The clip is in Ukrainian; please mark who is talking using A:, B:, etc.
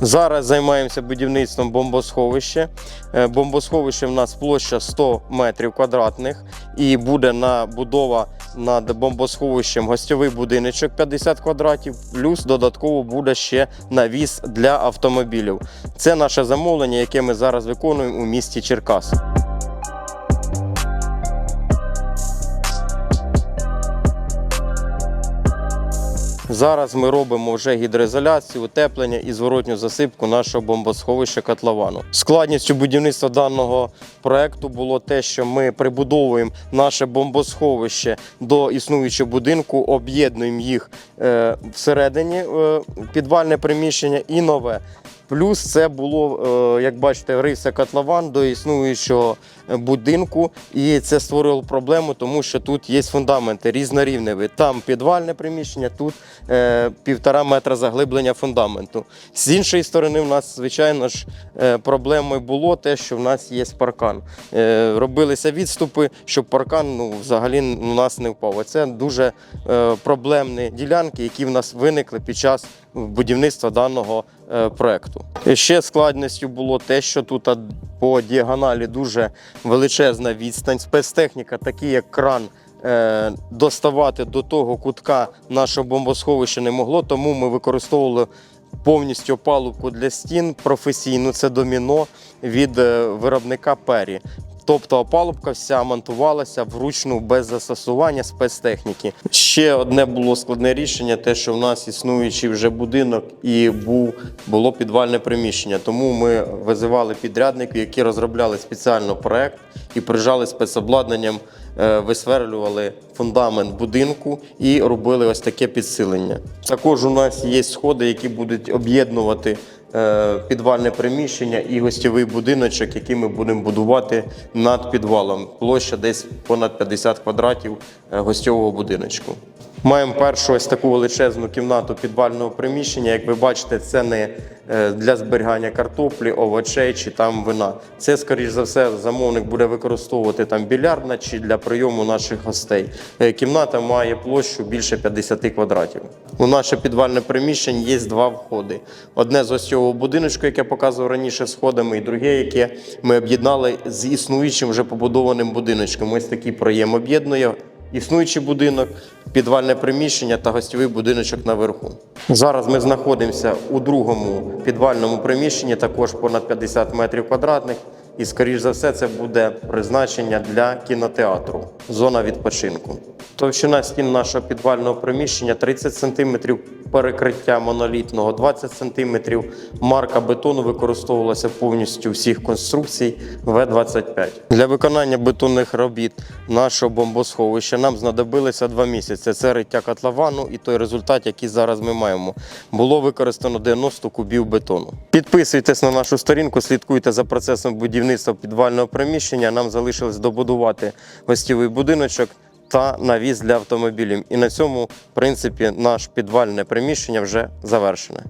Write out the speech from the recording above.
A: Зараз займаємося будівництвом бомбосховища. Е, Бомбосховище в нас площа 100 метрів квадратних і буде набудова над бомбосховищем гостьовий будиночок 50 квадратів, плюс додатково буде ще навіс для автомобілів. Це наше замовлення, яке ми зараз виконуємо у місті Черкас. Зараз ми робимо вже гідроізоляцію, утеплення і зворотню засипку нашого бомбосховища котловану. Складністю будівництва даного проекту було те, що ми прибудовуємо наше бомбосховище до існуючого будинку, об'єднуємо їх е, всередині е, підвальне приміщення і нове. Плюс це було, е, як бачите, рився котлован до існуючого будинку, і це створило проблему, тому що тут є фундаменти різнорівневі. Там підвальне приміщення, тут е, півтора метра заглиблення фундаменту. З іншої сторони, в нас, звичайно ж, е, проблемою було те, що в нас є паркан. Робилися відступи, щоб паркан ну, взагалі у нас не впав. Це дуже проблемні ділянки, які в нас виникли під час будівництва даного проекту. Ще складністю було те, що тут по діагоналі дуже величезна відстань. Спецтехніка, такі як кран. е, Доставати до того кутка нашого бомбосховища не могло, тому ми використовували повністю опалубку для стін професійну. Це доміно від е, виробника Пері. Тобто опалубка вся монтувалася вручну без застосування спецтехніки. Ще одне було складне рішення: те, що в нас існуючий вже будинок і був було підвальне приміщення. Тому ми визивали підрядників, які розробляли спеціально проект і прижали спецобладнанням, е, висверлювали фундамент будинку і робили ось таке підсилення. Також у нас є сходи, які будуть об'єднувати підвальне приміщення і гостєвий будиночок, який ми будемо будувати над підвалом. Площа десь понад 50 квадратів е, гостьового будиночку. Маємо першу ось таку величезну кімнату підвального приміщення. Як ви бачите, це не е, для зберігання картоплі, овочей чи там вина. Це, скоріш за все, замовник буде використовувати там більярдна чи для прийому наших гостей. Е, Кімната має площу більше 50 квадратів. У наше підвальне приміщення є два входи: одне з гостьового будиночку, яке показував раніше сходами, і друге, яке ми об'єднали з існуючим вже побудованим будиночком. Ось такий проєм об'єднує існуючий будинок, підвальне приміщення та гостьовий будиночок наверху. Зараз ми знаходимося у другому підвальному приміщенні, також понад 50 метрів квадратних. І, скоріш за все, це буде призначення для кінотеатру, зона відпочинку. Товщина стін нашого підвального приміщення 30 см перекриття монолітного, 20 см марка бетону використовувалася повністю всіх конструкцій В-25. Для виконання бетонних робіт нашого бомбосховища нам знадобилося два місяці. Це риття котловану і той результат, який зараз ми маємо. Було використано 90 кубів бетону. Підписуйтесь на нашу сторінку, слідкуйте за процесом будівництва підвального приміщення. Нам залишилось добудувати гостєвий будиночок та навіс для автомобілів. І на цьому, в принципі, наш підвальне приміщення вже завершене.